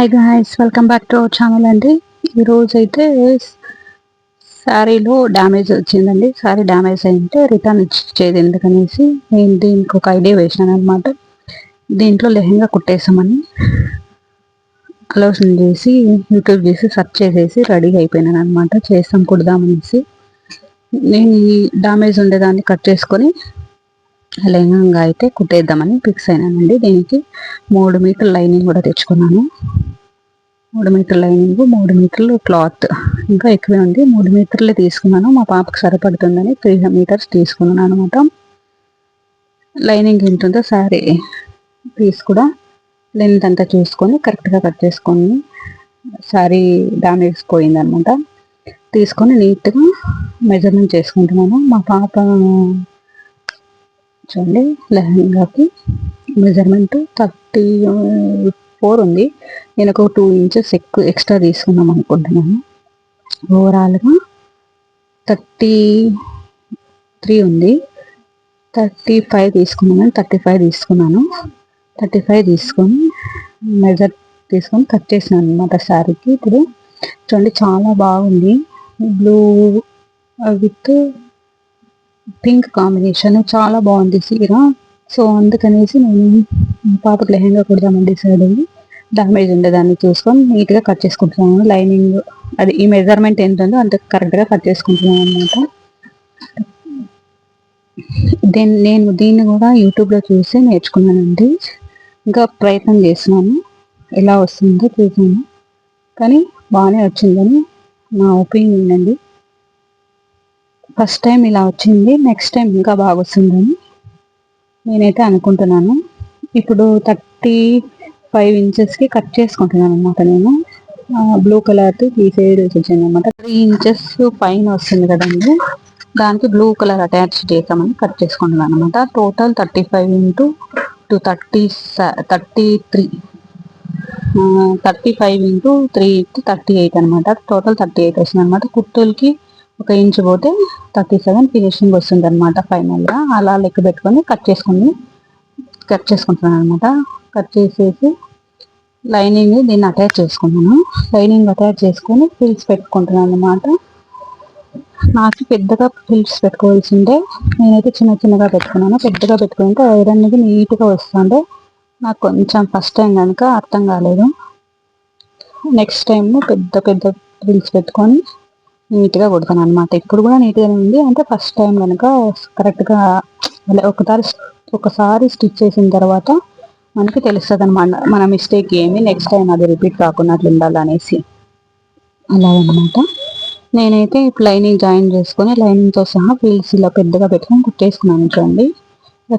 Hi guys welcome back to our channel అండి. ఈరోజు అయితే శారీలో డ్యామేజ్ వచ్చిందండి. శారీ డ్యామేజ్ అయింటే రిటర్న్ ఇచ్చేది ఎందుకనేసి నేను దీనికి ఒక ఐడియా వేసాను అనమాట దీంట్లో లెహంగా కుట్టేసామని ఆలోచన చేసి యూట్యూబ్ చేసి సెర్చ్ చేసేసి రెడీ అయిపోయినాను అనమాట చేస్తాం కుడదామనేసి. నేను ఈ డ్యామేజ్ ఉండేదాన్ని కట్ చేసుకొని లెహంగా అయితే కుట్టేద్దామని ఫిక్స్ అయినానండి. దీనికి మూడు మీటర్ లైనింగ్ కూడా తెచ్చుకున్నాను. మూడు మీటర్ లైనింగ్ మూడు మీటర్లు క్లాత్ ఇంకా ఎక్కువే ఉంది. మూడు మీటర్లే తీసుకున్నాను. మా పాపకు సరిపడుతుందని త్రీ మీటర్స్ తీసుకున్నాను అనమాట లైనింగ్ ఎంత ఉందో శారీ పీస్ కూడా లెంత్ అంతా చూసుకొని కరెక్ట్గా కట్ చేసుకొని శారీ డామేజ్ పోయిందనమాట తీసుకొని నీట్గా మెజర్మెంట్ చేసుకుంటున్నాను. మా పాప చూడండి లెహంగాకి మెజర్మెంట్ థర్టీ ఫోర్ ఉంది. నేను ఒక టూ ఇంచెస్ ఎక్కువ ఎక్స్ట్రా తీసుకుందాం అనుకుంటున్నాను. ఓవరాల్గా థర్టీ త్రీ ఉంది. థర్టీ ఫైవ్ తీసుకున్నాను. థర్టీ ఫైవ్ తీసుకున్నాను. థర్టీ ఫైవ్ తీసుకొని మెజర్ తీసుకొని కట్ చేసినాను అనమాట శారీకి. ఇప్పుడు చూడండి చాలా బాగుంది. బ్లూ విత్ పింక్ కాంబినేషన్ చాలా బాగుంది చీర. సో అందుకనేసి నేను పాపకు లెహంగా కుడదామని డిసైడ్ అయ్యి డామేజ్ ఉండేదాన్ని చూసుకొని నీట్గా కట్ చేసుకుంటున్నాను. లైనింగ్ అది ఈ మెజర్మెంట్ ఎంత ఉందో అంత కరెక్ట్గా కట్ చేసుకుంటున్నాను అనమాట దీన్ని నేను దీన్ని కూడా యూట్యూబ్లో చూసి నేర్చుకున్నానండి. ఇంకా ప్రయత్నం చేస్తున్నాను. ఎలా వస్తుందో చూసాను కానీ బాగానే వచ్చిందని నా ఒపీనియన్ అండి. ఫస్ట్ టైం ఇలా వచ్చింది నెక్స్ట్ టైం ఇంకా బాగా వస్తుందని నేనైతే అనుకుంటున్నాను. ఇప్పుడు థర్టీ ఫైవ్ ఇంచెస్కి కట్ చేసుకుంటున్నాను అనమాట నేను. బ్లూ కలర్తో తీసేది వచ్చింది అనమాట త్రీ ఇంచెస్ పైన వస్తుంది కదండి దానికి బ్లూ కలర్ అటాచ్ చేసామని కట్ చేసుకుంటున్నాను అనమాట total thirty five into two thirty thirty three. Thirty five into three thirty eight అనమాట టోటల్ థర్టీ ఎయిట్ వచ్చింది అనమాట కుర్తులకి ఒక ఇంచ్ పోతే థర్టీ సెవెన్ ఫినిషింగ్ వస్తుంది అనమాట ఫైనల్గా. అలా లెక్క పెట్టుకొని కట్ చేసుకుని కట్ చేసుకుంటున్నాను అనమాట కట్ చేసేసి లైనింగ్ దీన్ని అటాచ్ చేసుకున్నాను లైనింగ్ అటాచ్ చేసుకొని ఫిల్స్ పెట్టుకుంటున్నాను అనమాట నాకు పెద్దగా ఫిల్స్ పెట్టుకోవాల్సిందే నేనైతే చిన్న చిన్నగా పెట్టుకున్నాను. పెద్దగా పెట్టుకుంటే ఐరన్ అనేది నీట్గా వస్తుండే నాకు కొంచెం ఫస్ట్ టైం కనుక అర్థం కాలేదు. నెక్స్ట్ టైం పెద్ద పెద్ద ఫిల్స్ పెట్టుకొని నీట్గా కుడతాను అనమాట ఇప్పుడు కూడా నీట్గానే ఉంది. అంటే ఫస్ట్ టైం కనుక కరెక్ట్గా ఒకసారి ఒకసారి స్టిచ్ చేసిన తర్వాత మనకి తెలుస్తుంది అనమాట మన మిస్టేక్ ఏమి నెక్స్ట్ టైం అది రిపీట్ కాకుండా అట్లా ఉండాలనేసి. అలా అనమాట నేనైతే ఇప్పుడు లైనింగ్ జాయిన్ చేసుకొని లైనింగ్తో సహా ఫీల్స్ ఇలా పెద్దగా పెట్టుకొని కుట్టేసుకున్నాను చూడండి.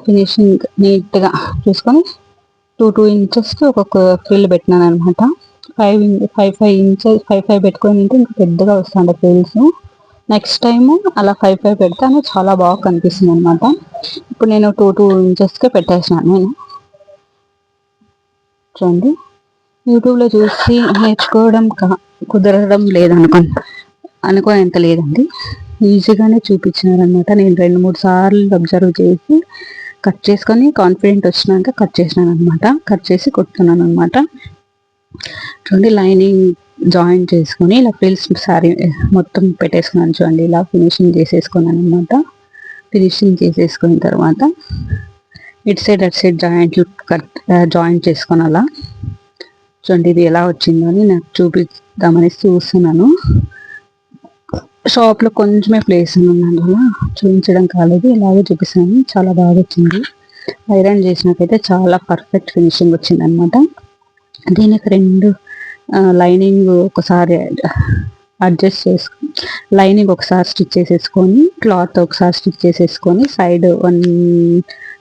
ఫినిషింగ్ నీట్గా చూసుకొని టూ టూ ఇంచెస్కి ఒక్కొక్క ఫీల్ పెట్టినాను అనమాట five five five inches five five పెట్టుకొని తింటే ఇంకా పెద్దగా వస్తుండే ఫీల్స్ నెక్స్ట్ టైం అలా ఫైవ్ ఫైవ్ పెడతాను చాలా బాగా కనిపిస్తుంది అనమాట ఇప్పుడు నేను టూ టూ ఇంచెస్కే పెట్టేసినాను నేను. చూడండి. యూట్యూబ్లో చూసి నేర్చుకోవడం కా కుదరడం లేదనుకో అనుకోనేంత లేదండి. ఈజీగానే చూపించినారనమాట నేను రెండు మూడు సార్లు అబ్జర్వ్ చేసి కట్ చేసుకొని కాన్ఫిడెంట్ వచ్చినాక కట్ చేసినాను అనమాట కట్ చేసి కొడుతున్నాను అనమాట చూడండి లైనింగ్ జాయిన్ చేసుకొని ఇలా పిల్స్ సారీ మొత్తం పెట్టేసుకున్నాను చూడండి. ఇలా ఫినిషింగ్ చేసేసుకున్నాను అనమాట ఫినిషింగ్ చేసేసుకున్న తర్వాత ఇటు సైడ్ అటు సైడ్ జాయింట్ కట్ జాయింట్ చేసుకొని అలా చూడండి ఇది ఎలా వచ్చిందో అని నాకు చూపిద్దామని చూస్తున్నాను. షాప్లో కొంచెమే ప్లేస్ ఉన్నాను అలా చూపించడం కాలేదు. ఇలాగే చూపిస్తాను చాలా బాగా వచ్చింది. ఐరన్ చేసినట్టయితే చాలా పర్ఫెక్ట్ ఫినిషింగ్ వచ్చింది అనమాట దీనికి రెండు లైనింగ్ ఒకసారి అడ్జస్ట్ చేసు లైనింగ్ ఒకసారి స్టిచ్ చేసేసుకొని క్లాత్ ఒకసారి స్టిచ్ చేసేసుకొని సైడ్ వన్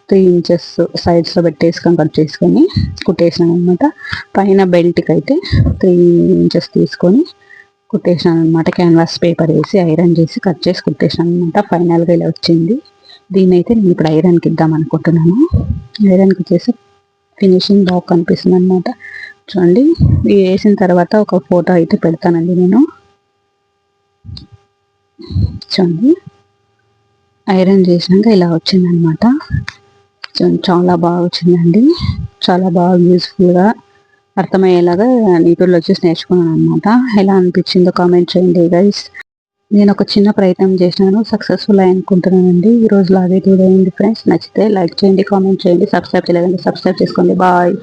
త్రీ ఇంచెస్ సైడ్స్లో పెట్టేసుకొని కట్ చేసుకొని కుట్టేసినాను అనమాట పైన బెల్ట్కి అయితే త్రీ ఇంచెస్ తీసుకొని కుట్టేసినాను అనమాట క్యాన్వాస్ పేపర్ వేసి ఐరన్ చేసి కట్ చేసి కుట్టేసాను అనమాట ఫైనల్గా ఇలా వచ్చింది. దీన్ని అయితే నేను ఇప్పుడు ఐరన్కి ఇద్దాం అనుకుంటున్నాను. ఐరన్కి చేసి ఫినిషింగ్ బాగా కనిపిస్తుంది అనమాట చూడండి. ఇవి వేసిన తర్వాత ఒక ఫోటో అయితే పెడతానండి నేను. చూడండి. ఐరన్ చేసినాక ఇలా వచ్చిందనమాట. చూడండి చాలా బాగా వచ్చిందండి. చాలా బాగా యూస్ఫుల్గా అర్థమయ్యేలాగా యూట్యూబ్లో వచ్చేసి నేర్చుకున్నాను అనమాట ఎలా అనిపించిందో కామెంట్ చేయండి గైస్. నేను ఒక చిన్న ప్రయత్నం చేసినాను. సక్సెస్ఫుల్ అయి అనుకుంటున్నానండి. ఈ రోజు లాగే చూడండి ఫ్రెండ్స్. నచ్చితే లైక్ చేయండి కామెంట్ చేయండి సబ్స్క్రైబ్ చేయలేదండి సబ్స్క్రైబ్ చేసుకోండి. బాయ్.